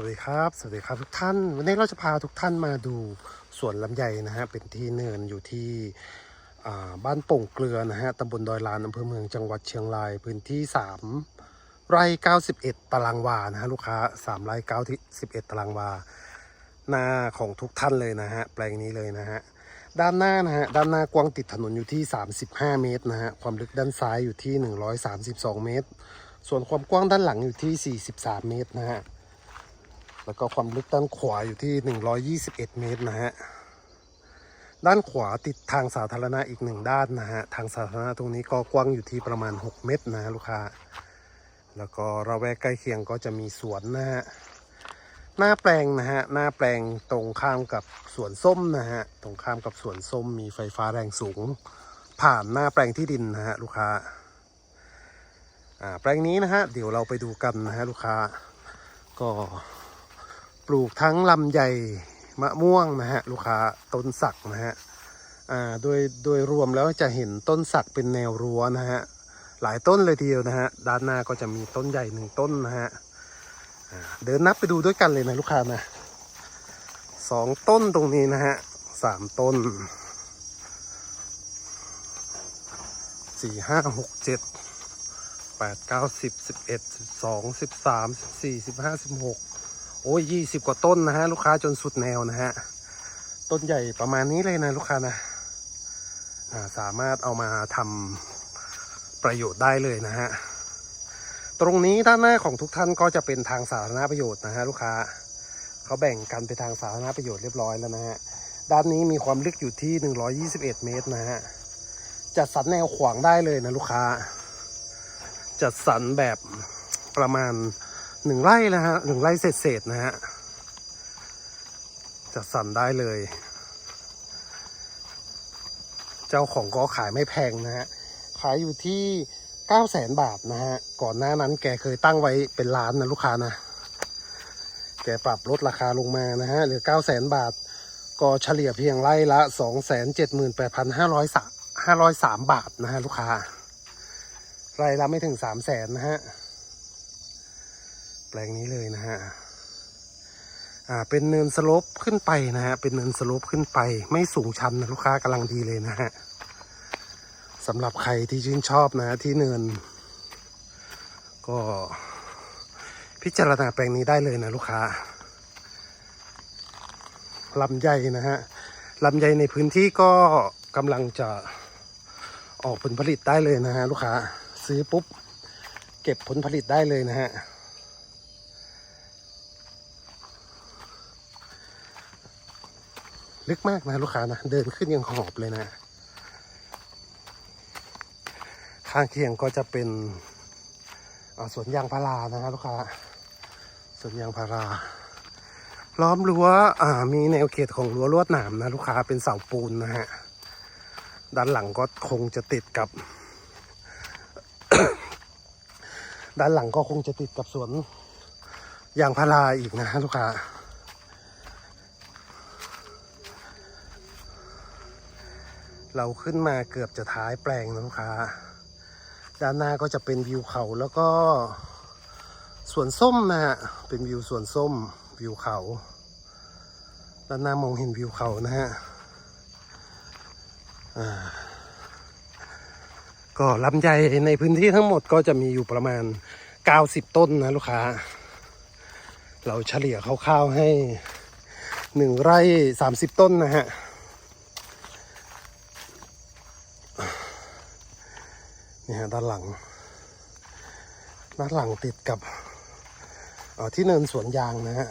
วัสดีครับ สวัสดีครับทุกท่าน วันนี้เราจะพาทุกท่านมาดูสวนลำไยนะฮะ เป็นที่เนินอยู่ที่บ้านโป่งเกลือนะฮะตำบลดอยลานอำเภอเมืองจังหวัดเชียงราย พื้นที่ 3 ไร่ 91 ตารางวา นะฮะลูกค้า 3 ไร่91 ตารางวา หน้าของทุกท่านเลยนะฮะ แปลงนี้เลยนะฮะ ด้านหน้านะฮะ ด้านหน้ากว้างติดถนนอยู่ที่ 35 เมตรนะฮะ ความลึกด้านซ้ายอยู่ที่ 132 เมตร ส่วนความกว้างด้านหลังอยู่ที่ 43 เมตรนะฮะ แล้วก็ความลึกด้านขวาอยู่ที่ 121 เมตรนะฮะ ด้านขวาติดทางสาธารณะอีกหนึ่งด้านนะฮะ ทางสาธารณะตรงนี้ก็กว้างอยู่ที่ประมาณ 6 เมตรนะฮะลูกค้า แล้วก็ระแวกใกล้เคียงก็จะมีสวนนะฮะ หน้าแปลงนะฮะ หน้าแปลงตรงข้ามกับสวนส้มนะฮะ ตรงข้ามกับสวนส้มมีไฟฟ้าแรงสูง ผ่านหน้าแปลงที่ดินนะฮะลูกค้าอ่าแปลงนี้นะฮะเดี๋ยวเราไปดูกันนะฮะลูกค้าก็ ลูกทั้งลำไยมะม่วงนะฮะลูกค้าต้นสักนะฮะอ่าโดยโดยรวมแล้วจะเห็นต้นสักเป็นแนวรั้วนะฮะหลายต้นเลยทีเดียวนะฮะด้านหน้าก็จะมีต้นใหญ่หนึ่งต้นนะฮะเดินนับไปดูด้วยกันเลยนะลูกค้านะสองต้นตรงนี้นะฮะสามต้นสี่ห้าหกเจ็ดแปดเก้าสิบสิบเอ็ดสิบสองสิบสามสิบสี่สิบห้าสิบหก โอ้ยยี่สิบกว่าต้นนะฮะลูกค้าจนสุดแนวนะฮะ ต้นใหญ่ประมาณนี้เลยนะลูกค้านะอ่าสามารถเอามาทำประโยชน์ได้เลยนะฮะ ตรงนี้ด้านหน้าของทุกท่านก็จะเป็นทางสาธารณประโยชน์นะฮะลูกค้าเขาแบ่งกันไปทางสาธารณประโยชน์เรียบร้อยแล้วนะฮะ ด้านนี้มีความลึกอยู่ที่ 121 เมตรนะฮะ จัดสรรแนวขวางได้เลยนะลูกค้า จัดสรรแบบประมาณ หนึ่งไร่นะฮะหนึ่งไร่เศษๆนะฮะจัดสรรได้เลย เจ้าของก็ขายไม่แพงนะฮะ ขายอยู่ที่เก้าแสนบาทนะฮะ ก่อนหน้านั้นแกเคยตั้งไว้เป็นล้านนะลูกค้านะ แกปรับลดราคาลงมานะฮะ เหลือเก้าแสนบาท ก็เฉลี่ยเพียงไร่ละสองแสนเจ็ดหมื่นแปดพันห้าร้อยสามห้าร้อยสามบาทนะฮะลูกค้า ไร่ละไม่ถึงสามแสนนะฮะ แปลงนี้เลยนะฮะอ่าเป็นเนินสโลปขึ้นไปนะฮะเป็นเนินสโลปขึ้นไป ไม่สูงชันนะลูกค้ากำลังดีเลยนะฮะสำหรับใครที่ชื่นชอบนะ ที่เนิน ก็พิจารณาแปลงนี้ได้เลยนะลูกค้าลำไยนะฮะลำไยในพื้นที่ก็กำลังจะออกผลผลิตได้เลยนะฮะลูกค้า ซื้อปุ๊บ เก็บผลผลิตได้เลยนะฮะ ลึกมากนะลูกค้านะ เดินขึ้นยังหอบเลยนะ ข้างเคียงก็จะเป็นสวนยางพารานะฮะลูกค้าสวนยางพารา ล้อมรั้วมีแนวเขตของรั้วลวดหนามนะ ลูกค้าเป็นเสาปูนนะฮะ ด้านหลังก็คงจะติดกับ ด้านหลังก็คงจะติดกับสวนยางพาราอีกนะฮะลูกค้า เราขึ้นมาเกือบจะท้ายแปลงนะลูกค้า ด้านหน้าก็จะเป็นวิวเขาแล้วก็สวนส้มนะฮะ เป็นวิวสวนส้มวิวเขา ด้านหน้ามองเห็นวิวเขานะฮะอ่าก็ลำไยในพื้นที่ทั้งหมดก็จะมีอยู่ประมาณ 90 ต้นนะลูกค้า เราเฉลี่ยคร่าวๆให้หนึ่งไร่ 30 ต้นนะฮะ นี่ฮะด้านหลัง ด้านหลังติดกับออที่เนินสวนยางนะฮะ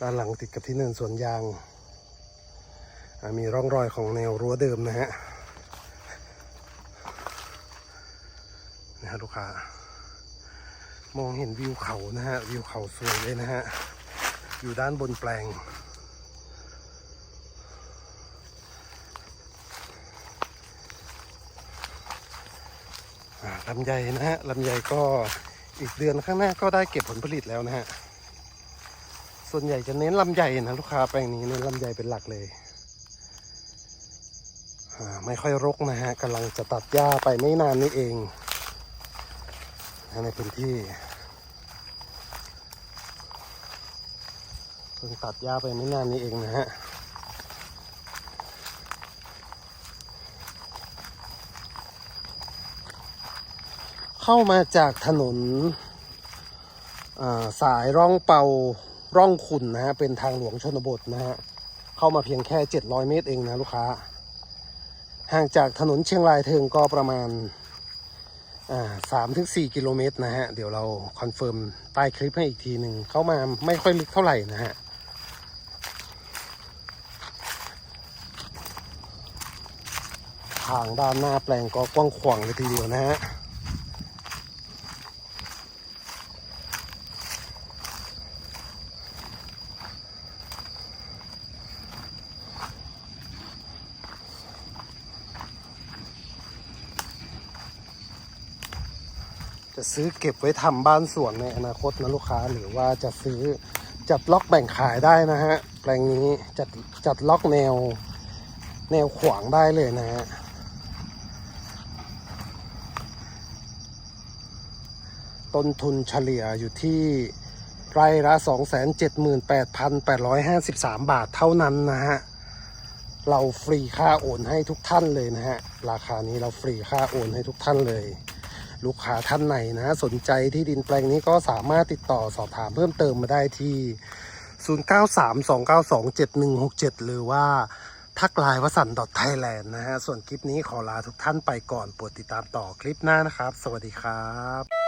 ด้านหลังติดกับที่เนินสวนยาง มีร่องรอยของแนวรั้วเดิมนะฮะนี่ฮะลูกค้ามองเห็นวิวเขานะฮะวิวเขาสวยเลยนะฮะอยู่ด้านบนแปลง ลำไยนะฮะลำไยก็อีกเดือนข้างหน้าก็ได้เก็บผลผลิตแล้วนะฮะ ส่วนใหญ่จะเน้นลำไยนะลูกค้าแปลงนี้เน้นลำไยเป็นหลักเลยไม่ค่อยรกนะฮะกำลังจะตัดหญ้าไปไม่นานนี้เองในพื้นที่เพิ่งตัดหญ้าไปไม่นานนี้เองนะฮะ เข้ามาจากถนนสายร่องเปาร่องขุนนะฮะ เป็นทางหลวงชนบทนะฮะ เข้ามาเพียงแค่ 700 เมตรเองนะลูกค้า ห่างจากถนนเชียงรายเทิงก็ประมาณสามถึงสี่กิโลเมตรนะฮะ เดี๋ยวเราคอนเฟิร์มใต้คลิปให้อีกทีหนึ่งเข้ามาไม่ค่อยลึกเท่าไหร่นะฮะทางด้านหน้าแปลงก็กว้างขวางเลยทีเดียวนะฮะ จะซื้อเก็บไว้ทำบ้านสวนในอนาคตนะลูกค้าหรือว่าจะซื้อจัดล็อกแบ่งขายได้นะฮะแปลงนี้จัดจัดล็อกแนวแนวขวางได้เลยนะฮะต้นทุนเฉลี่ยอยู่ที่ไร่ละ 278,853 บาทเท่านั้นนะฮะ เราฟรีค่าโอนให้ทุกท่านเลยนะฮะ ราคานี้เราฟรีค่าโอนให้ทุกท่านเลย ลูกค้าท่านไหนนะ สนใจที่ดินแปลงนี้ก็สามารถติดต่อสอบถามเพิ่มเติมมาได้ที่ 0932927167 หรือว่าทักไลน์วสันต์ .thailand นะฮะ ส่วนคลิปนี้ขอลาทุกท่านไปก่อนโปรดติดตามต่อคลิปหน้านะครับ สวัสดีครับ